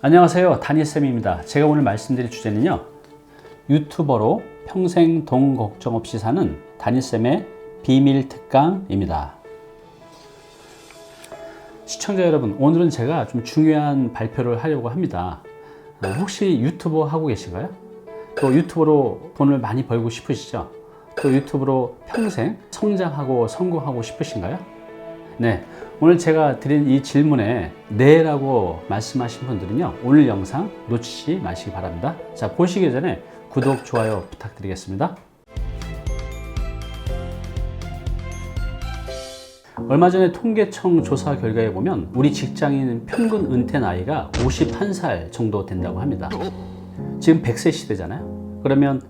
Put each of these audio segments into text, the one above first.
안녕하세요. 다니쌤입니다. 제가 오늘 말씀드릴 주제는요. 유튜버로 평생 돈 걱정 없이 사는 다니쌤의 비밀 특강입니다. 시청자 여러분, 오늘은 제가 좀 중요한 발표를 하려고 합니다. 어, 혹시 유튜버 하고 계신가요? 또 유튜버로 돈을 많이 벌고 싶으시죠? 또 유튜브로 평생 성장하고 성공하고 싶으신가요? 네. 오늘 제가 드린 이 질문에 네라고 말씀하신 분들은요. 오늘 영상 놓치지 마시기 바랍니다. 자, 보시기 전에 구독, 좋아요 부탁드리겠습니다. 얼마 전에 통계청 조사 결과에 보면 우리 직장인 평균 은퇴 나이가 51살 정도 된다고 합니다. 지금 100세 시대잖아요. 그러면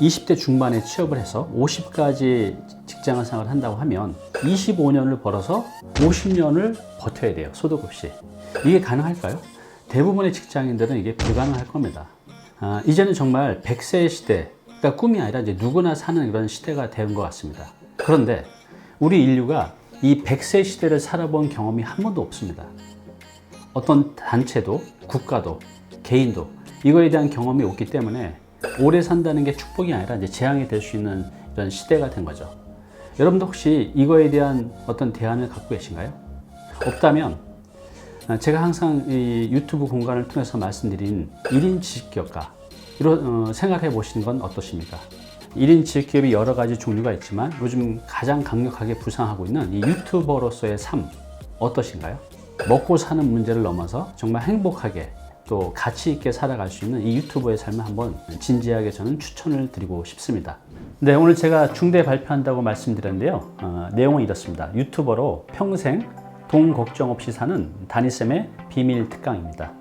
20대 중반에 취업을 해서 50까지 직장 생활을 한다고 하면 25년을 벌어서 50년을 버텨야 돼요. 소득 없이. 이게 가능할까요? 대부분의 직장인들은 이게 불가능할 겁니다. 아, 이제는 정말 100세 시대가 꿈이 아니라 이제 누구나 사는 그런 시대가 된 것 같습니다. 그런데 우리 인류가 이 100세 시대를 살아본 경험이 한 번도 없습니다. 어떤 단체도, 국가도, 개인도 이거에 대한 경험이 없기 때문에 오래 산다는 게 축복이 아니라 이제 재앙이 될 수 있는 이런 시대가 된 거죠. 여러분도 혹시 이거에 대한 어떤 대안을 갖고 계신가요? 없다면 제가 항상 이 유튜브 공간을 통해서 말씀드린 1인 지식기업가 이런 어, 생각해 보시는 건 어떠십니까? 1인 지식기업이 여러 가지 종류가 있지만 요즘 가장 강력하게 부상하고 있는 이 유튜버로서의 삶 어떠신가요? 먹고 사는 문제를 넘어서 정말 행복하게 또 가치 있게 살아갈 수 있는 이 유튜버의 삶을 한번 진지하게 저는 추천을 드리고 싶습니다. 네, 오늘 제가 중대 발표한다고 말씀드렸는데요. 어, 내용은 이렇습니다. 유튜버로 평생 돈 걱정 없이 사는 다니쌤의 비밀 특강입니다.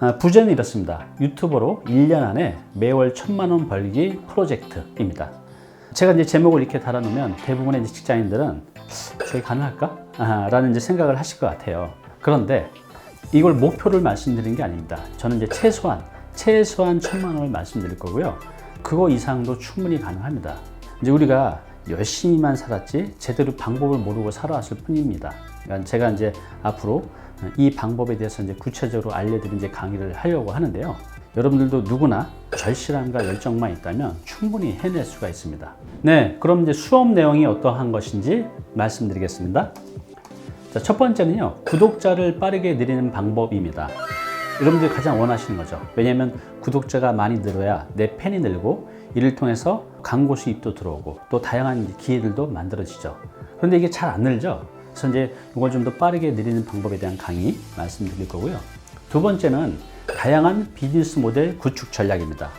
어, 부제는 이렇습니다. 유튜버로 1년 안에 매월 천만 원 벌기 프로젝트입니다. 제가 이제 제목을 이렇게 달아놓으면 대부분의 직장인들은 저게 가능할까? 아, 라는 이제 생각을 하실 것 같아요. 그런데 이걸 목표를 말씀드린 게 아닙니다. 저는 이제 최소한 최소한 천만 원을 말씀드릴 거고요. 그거 이상도 충분히 가능합니다. 이제 우리가 열심히만 살았지 제대로 방법을 모르고 살아왔을 뿐입니다. 그러니까 제가 이제 앞으로 이 방법에 대해서 이제 구체적으로 알려드린 이제 강의를 하려고 하는데요. 여러분들도 누구나 절실함과 열정만 있다면 충분히 해낼 수가 있습니다. 네, 그럼 이제 수업 내용이 어떠한 것인지 말씀드리겠습니다. 자, 첫 번째는요, 구독자를 빠르게 늘리는 방법입니다. 여러분들이 가장 원하시는 거죠. 왜냐하면 구독자가 많이 늘어야 내 팬이 늘고 이를 통해서 광고 수입도 들어오고 또 다양한 기회들도 만들어지죠. 그런데 이게 잘 안 늘죠. 그래서 이제 이걸 좀 더 빠르게 늘리는 방법에 대한 강의 말씀드릴 거고요. 두 번째는 다양한 비즈니스 모델 구축 전략입니다.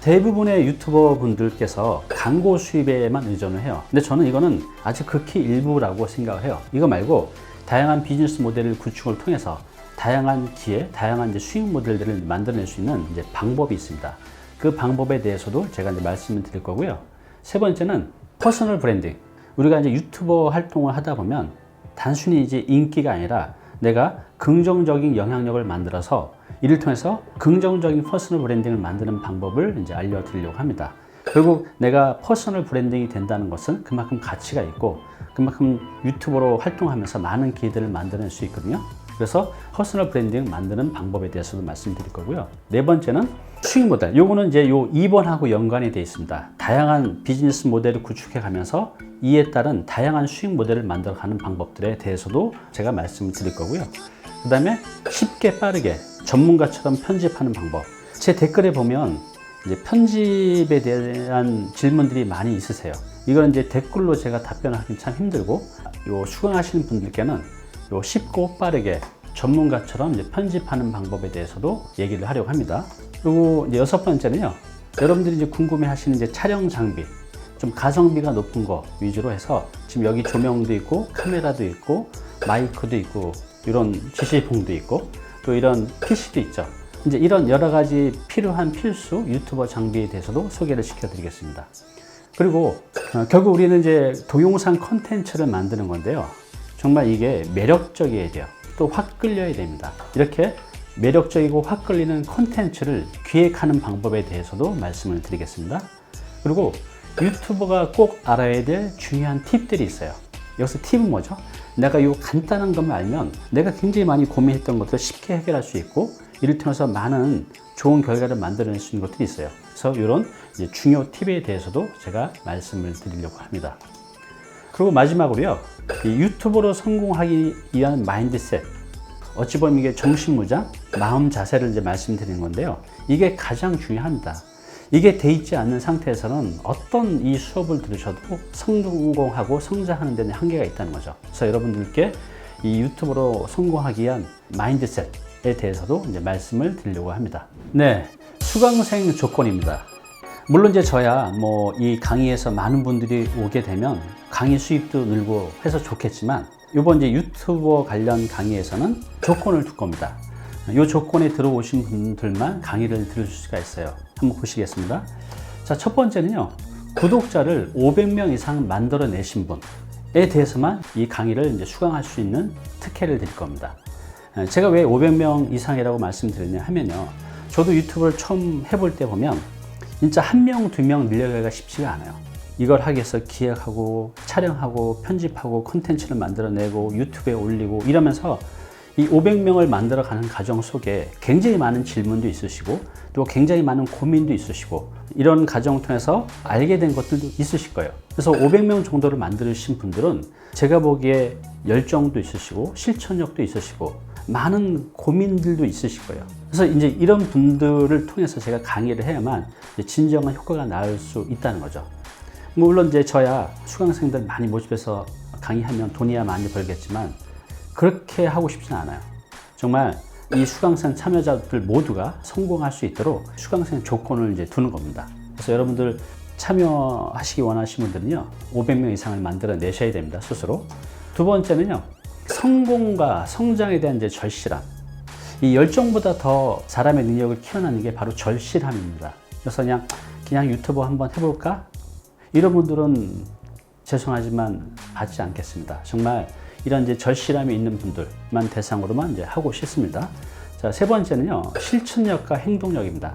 대부분의 유튜버 분들께서 광고 수입에만 의존을 해요. 근데 저는 이거는 아직 극히 일부라고 생각을 해요. 이거 말고 다양한 비즈니스 모델을 구축을 통해서 다양한 기회, 다양한 이제 수익 모델들을 만들어낼 수 있는 이제 방법이 있습니다. 그 방법에 대해서도 제가 이제 말씀을 드릴 거고요. 세 번째는 퍼스널 브랜딩. 우리가 이제 유튜버 활동을 하다 보면 단순히 이제 인기가 아니라 내가 긍정적인 영향력을 만들어서 이를 통해서 긍정적인 퍼스널 브랜딩을 만드는 방법을 이제 알려드리려고 합니다. 결국 내가 퍼스널 브랜딩이 된다는 것은 그만큼 가치가 있고 그만큼 유튜버로 활동하면서 많은 기회들을 만들어낼 수 있거든요. 그래서 퍼스널 브랜딩 만드는 방법에 대해서도 말씀드릴 거고요. 네 번째는 수익 모델. 요거는 이제 요 2번하고 연관이 되어 있습니다. 다양한 비즈니스 모델을 구축해 가면서 이에 따른 다양한 수익 모델을 만들어 가는 방법들에 대해서도 제가 말씀을 드릴 거고요. 그 다음에 쉽게 빠르게 전문가처럼 편집하는 방법. 제 댓글에 보면 이제 편집에 대한 질문들이 많이 있으세요. 이거는 이제 댓글로 제가 답변하기 참 힘들고, 요 수강하시는 분들께는 요 쉽고 빠르게 전문가처럼 이제 편집하는 방법에 대해서도 얘기를 하려고 합니다. 그리고 이제 여섯 번째는요. 여러분들이 이제 궁금해 하시는 이제 촬영 장비. 좀 가성비가 높은 거 위주로 해서 지금 여기 조명도 있고 카메라도 있고 마이크도 있고 이런 지시봉도 있고 또 이런 PC도 있죠. 이제 이런 여러 가지 필요한 필수 유튜버 장비에 대해서도 소개를 시켜드리겠습니다. 그리고 어, 결국 우리는 이제 동영상 컨텐츠를 만드는 건데요. 정말 이게 매력적이어야 돼요. 또 확 끌려야 됩니다. 이렇게 매력적이고 확 끌리는 컨텐츠를 기획하는 방법에 대해서도 말씀을 드리겠습니다. 그리고 유튜버가 꼭 알아야 될 중요한 팁들이 있어요. 여기서 팁은 뭐죠? 내가 이 간단한 것만 알면 내가 굉장히 많이 고민했던 것들을 쉽게 해결할 수 있고 이를 통해서 많은 좋은 결과를 만들어낼 수 있는 것들이 있어요. 그래서 이런 중요 팁에 대해서도 제가 말씀을 드리려고 합니다. 그리고 마지막으로요. 이 유튜버로 성공하기 위한 마인드셋. 어찌 보면 이게 정신무장, 마음 자세를 이제 말씀드리는 건데요. 이게 가장 중요합니다. 이게 돼 있지 않는 상태에서는 어떤 이 수업을 들으셔도 성공하고 성장하는 데는 한계가 있다는 거죠. 그래서 여러분들께 이 유튜브로 성공하기 위한 마인드셋에 대해서도 이제 말씀을 드리려고 합니다. 네, 수강생 조건입니다. 물론 이제 저야 뭐 이 강의에서 많은 분들이 오게 되면 강의 수입도 늘고 해서 좋겠지만 이번 이제 유튜버 관련 강의에서는 조건을 둘 겁니다. 이 조건에 들어오신 분들만 강의를 들을 수가 있어요. 한번 보시겠습니다. 자, 첫 번째는요. 구독자를 500명 이상 만들어내신 분에 대해서만 이 강의를 이제 수강할 수 있는 특혜를 드릴 겁니다. 에, 제가 왜 500명 이상이라고 말씀드리냐 하면요. 저도 유튜브를 처음 해볼 때 보면 진짜 한 명, 두 명 늘려가기가 쉽지가 않아요. 이걸 하기 위해서 기획하고 촬영하고 편집하고 콘텐츠를 만들어내고 유튜브에 올리고 이러면서 이 500명을 만들어가는 과정 속에 굉장히 많은 질문도 있으시고 또 굉장히 많은 고민도 있으시고 이런 과정을 통해서 알게 된 것들도 있으실 거예요. 그래서 500명 정도를 만드신 분들은 제가 보기에 열정도 있으시고 실천력도 있으시고 많은 고민들도 있으실 거예요. 그래서 이제 이런 분들을 통해서 제가 강의를 해야만 진정한 효과가 나올 수 있다는 거죠. 물론 이제 저야 수강생들 많이 모집해서 강의하면 돈이야 많이 벌겠지만 그렇게 하고 싶지는 않아요. 정말 이 수강생 참여자들 모두가 성공할 수 있도록 수강생 조건을 이제 두는 겁니다. 그래서 여러분들 참여하시기 원하시는 분들은요, 500명 이상을 만들어 내셔야 됩니다, 스스로. 두 번째는요, 성공과 성장에 대한 이제 절실함. 이 열정보다 더 사람의 능력을 키워나는 게 바로 절실함입니다. 그래서 그냥, 그냥 유튜브 한번 해볼까? 이런 분들은 죄송하지만 받지 않겠습니다. 정말 이런 이제 절실함이 있는 분들만 대상으로만 이제 하고 싶습니다. 자, 세 번째는요, 실천력과 행동력입니다.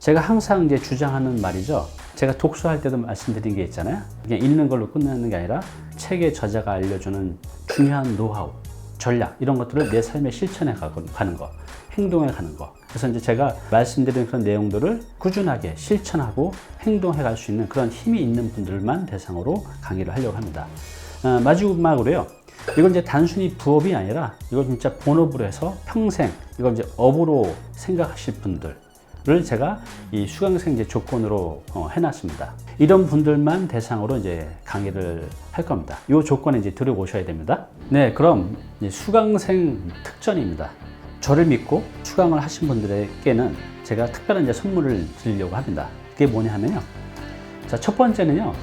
제가 항상 이제 주장하는 말이죠. 제가 독서할 때도 말씀드린 게 있잖아요. 그냥 읽는 걸로 끝나는 게 아니라 책의 저자가 알려주는 중요한 노하우, 전략, 이런 것들을 내 삶에 실천해 가는 거, 행동해 가는 거. 그래서 이제 제가 말씀드린 그런 내용들을 꾸준하게 실천하고 행동해 갈 수 있는 그런 힘이 있는 분들만 대상으로 강의를 하려고 합니다. 어, 마지막으로요. 이건 이제 단순히 부업이 아니라 이걸 진짜 본업으로 해서 평생 이걸 이제 업으로 생각하실 분들을 제가 이 수강생제 조건으로 어, 해놨습니다. 이런 분들만 대상으로 이제 강의를 할 겁니다. 이 조건에 이제 들어오셔야 됩니다. 네, 그럼 수강생 특전입니다. 저를 믿고 수강을 하신 분들에게는 제가 특별한 이제 선물을 드리려고 합니다. 그게 뭐냐 하면요. 자, 첫 번째는요.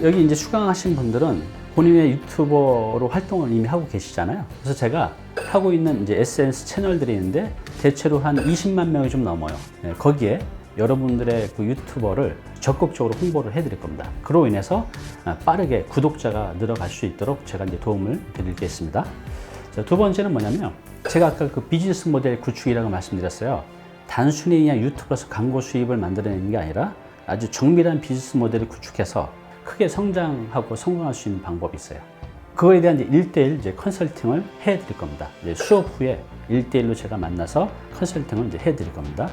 여기 이제 수강하신 분들은 본인의 유튜버로 활동을 이미 하고 계시잖아요. 그래서 제가 하고 있는 이제 SNS 채널들이 있는데 대체로 한 20만 명이 좀 넘어요. 네, 거기에 여러분들의 그 유튜버를 적극적으로 홍보를 해드릴 겁니다. 그로 인해서 아, 빠르게 구독자가 늘어갈 수 있도록 제가 이제 도움을 드리겠습니다. 자, 두 번째는 뭐냐면요. 제가 아까 그 비즈니스 모델 구축이라고 말씀드렸어요. 단순히 그냥 유튜브에서 광고 수입을 만들어내는 게 아니라 아주 정밀한 비즈니스 모델을 구축해서 크게 성장하고 성공할 수 있는 방법이 있어요. 그거에 대한 이제 1대1 이제 컨설팅을 해 드릴 겁니다. 이제 수업 후에 1대1로 제가 만나서 컨설팅을 이제 해 드릴 겁니다.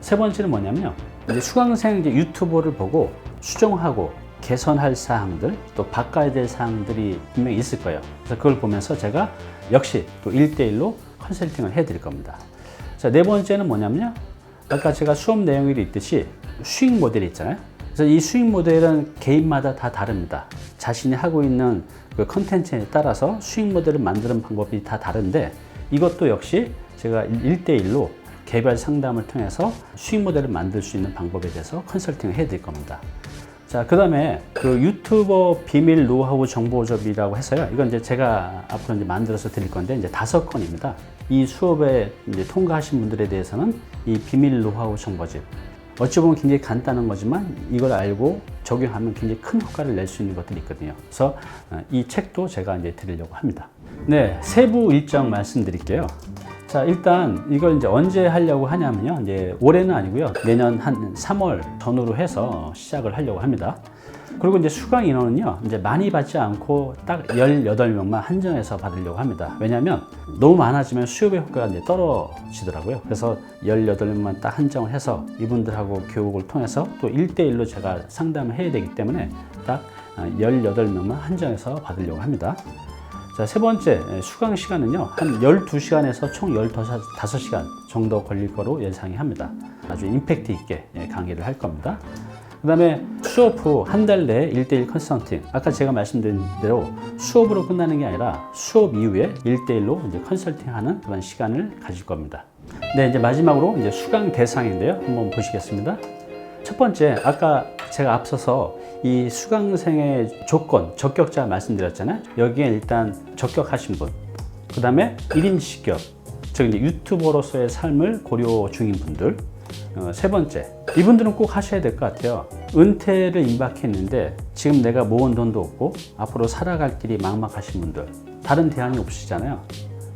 세 번째는 뭐냐면요. 이제 수강생 이제 유튜버를 보고 수정하고 개선할 사항들 또 바꿔야 될 사항들이 분명히 있을 거예요. 그래서 그걸 보면서 제가 역시 또 1대1로 컨설팅을 해 드릴 겁니다. 자, 네 번째는 뭐냐면요. 아까 제가 수업 내용이 있듯이 수익 모델이 있잖아요. 그래서 이 수익 모델은 개인마다 다 다릅니다. 자신이 하고 있는 그 컨텐츠에 따라서 수익 모델을 만드는 방법이 다 다른데 이것도 역시 제가 1대1로 개별 상담을 통해서 수익 모델을 만들 수 있는 방법에 대해서 컨설팅을 해 드릴 겁니다. 자, 그 다음에 그 유튜버 비밀 노하우 정보접이라고 해서요. 이건 이제 제가 앞으로 이제 만들어서 드릴 건데 이제 다섯 건입니다. 이 수업에 통과하신 분들에 대해서는 이 비밀 노하우 정보집. 어찌 보면 굉장히 간단한 거지만 이걸 알고 적용하면 굉장히 큰 효과를 낼 수 있는 것들이 있거든요. 그래서 어, 이 책도 제가 이제 드리려고 합니다. 네, 세부 일정 말씀드릴게요. 자, 일단 이걸 이제 언제 하려고 하냐면요. 이제 올해는 아니고요. 내년 한 3월 전후로 해서 시작을 하려고 합니다. 그리고 이제 수강 인원은요, 이제 많이 받지 않고 딱 18명만 한정해서 받으려고 합니다. 왜냐하면 너무 많아지면 수요의 효과가 이제 떨어지더라고요. 그래서 18명만 딱 한정을 해서 이분들하고 교육을 통해서 또 1대1로 제가 상담을 해야 되기 때문에 딱 18명만 한정해서 받으려고 합니다. 자, 세 번째 예, 수강 시간은요. 한 12시간에서 총 15시간 정도 걸릴 거로 예상이 합니다. 아주 임팩트 있게 예, 강의를 할 겁니다. 그 다음에 수업 후 한 달 내에 1대1 컨설팅. 아까 제가 말씀드린 대로 수업으로 끝나는 게 아니라 수업 이후에 1대1로 이제 컨설팅하는 그런 시간을 가질 겁니다. 네, 이제 마지막으로 이제 수강 대상인데요. 한번 보시겠습니다. 첫 번째, 아까 제가 앞서서 이 수강생의 조건, 적격자 말씀드렸잖아요. 여기에 일단 적격하신 분, 그 다음에 1인 시격, 즉 유튜버로서의 삶을 고려 중인 분들, 어, 세 번째, 이분들은 꼭 하셔야 될 것 같아요. 은퇴를 임박했는데 지금 내가 모은 돈도 없고 앞으로 살아갈 길이 막막하신 분들, 다른 대안이 없으시잖아요.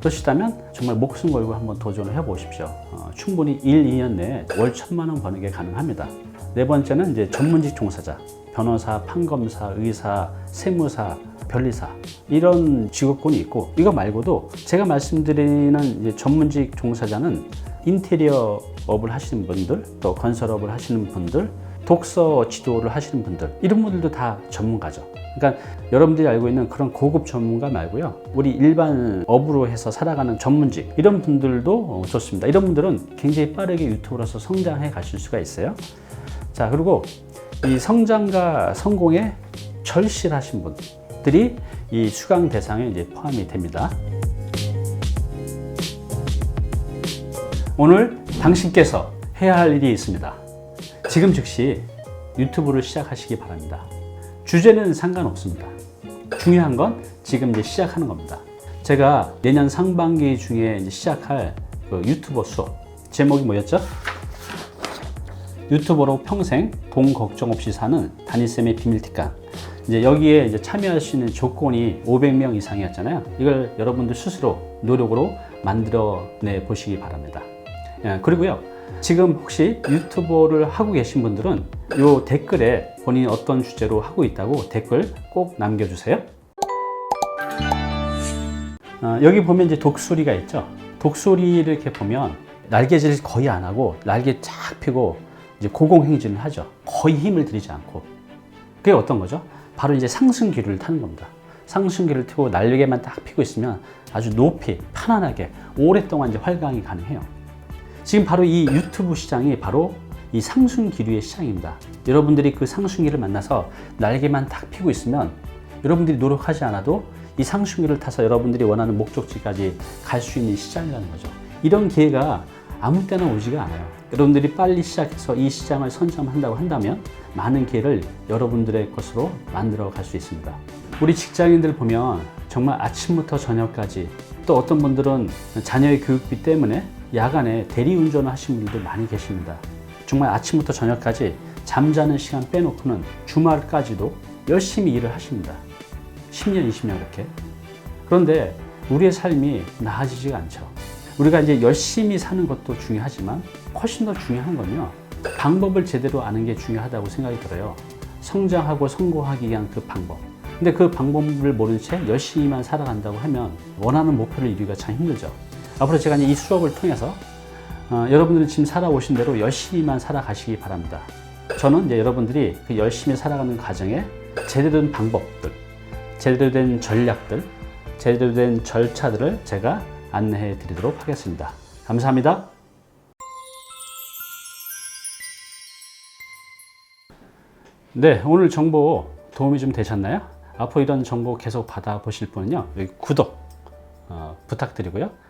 그러시다면 정말 목숨 걸고 한번 도전을 해보십시오. 어, 충분히 1, 2년 내에 월 천만 원 버는 게 가능합니다. 네 번째는 이제 전문직 종사자, 변호사, 판검사, 의사, 세무사, 변리사 이런 직업군이 있고 이거 말고도 제가 말씀드리는 이제 전문직 종사자는 인테리어 업을 하시는 분들, 또 건설업을 하시는 분들, 독서 지도를 하시는 분들 이런 분들도 다 전문가죠. 그러니까 여러분들이 알고 있는 그런 고급 전문가 말고요. 우리 일반 업으로 해서 살아가는 전문직 이런 분들도 어, 좋습니다. 이런 분들은 굉장히 빠르게 유튜브로서 성장해 가실 수가 있어요. 자, 그리고 이 성장과 성공에 절실하신 분들이 이 수강 대상에 이제 포함이 됩니다. 오늘 당신께서 해야 할 일이 있습니다. 지금 즉시 유튜브를 시작하시기 바랍니다. 주제는 상관없습니다. 중요한 건 지금 이제 시작하는 겁니다. 제가 내년 상반기 중에 이제 시작할 그 유튜버 수업 제목이 뭐였죠? 유튜버로 평생 돈 걱정 없이 사는 담임쌤의 비밀 팁간. 이제 여기에 이제 참여할 수 있는 조건이 500명 이상이었잖아요. 이걸 여러분들 스스로 노력으로 만들어내 보시기 바랍니다. 예, 그리고요. 지금 혹시 유튜버를 하고 계신 분들은 이 댓글에 본인이 어떤 주제로 하고 있다고 댓글 꼭 남겨주세요. 어, 여기 보면 이제 독수리가 있죠. 독수리를 이렇게 보면 날개질 거의 안 하고 날개 쫙 펴고 이제 고공행진을 하죠. 거의 힘을 들이지 않고. 그게 어떤 거죠? 바로 이제 상승기류를 타는 겁니다. 상승기를 타고 날개만 딱 펴고 있으면 아주 높이 편안하게 오랫동안 이제 활강이 가능해요. 지금 바로 이 유튜브 시장이 바로 이 상승기류의 시장입니다. 여러분들이 그 상승기를 만나서 날개만 딱 펴고 있으면 여러분들이 노력하지 않아도 이 상승기를 타서 여러분들이 원하는 목적지까지 갈 수 있는 시장이라는 거죠. 이런 기회가 아무 때나 오지가 않아요. 여러분들이 빨리 시작해서 이 시장을 선점한다고 한다면 많은 기회를 여러분들의 것으로 만들어 갈 수 있습니다. 우리 직장인들 보면 정말 아침부터 저녁까지 또 어떤 분들은 자녀의 교육비 때문에 야간에 대리운전을 하시는 분들도 많이 계십니다. 정말 아침부터 저녁까지 잠자는 시간 빼놓고는 주말까지도 열심히 일을 하십니다. 10년, 20년 그렇게. 그런데 우리의 삶이 나아지지가 않죠. 우리가 이제 열심히 사는 것도 중요하지만 훨씬 더 중요한 건요. 방법을 제대로 아는 게 중요하다고 생각이 들어요. 성장하고 성공하기 위한 그 방법. 근데 그 방법을 모른 채 열심히만 살아간다고 하면 원하는 목표를 이루기가 참 힘들죠. 앞으로 제가 이 수업을 통해서 어, 여러분들이 지금 살아오신 대로 열심히만 살아가시기 바랍니다. 저는 이제 여러분들이 그 열심히 살아가는 과정에 제대로 된 방법들, 제대로 된 전략들, 제대로 된 절차들을 제가 안내해 드리도록 하겠습니다. 감사합니다. 네, 오늘 정보 도움이 좀 되셨나요? 앞으로 이런 정보 계속 받아보실 분은요, 여기 구독 어, 부탁드리고요.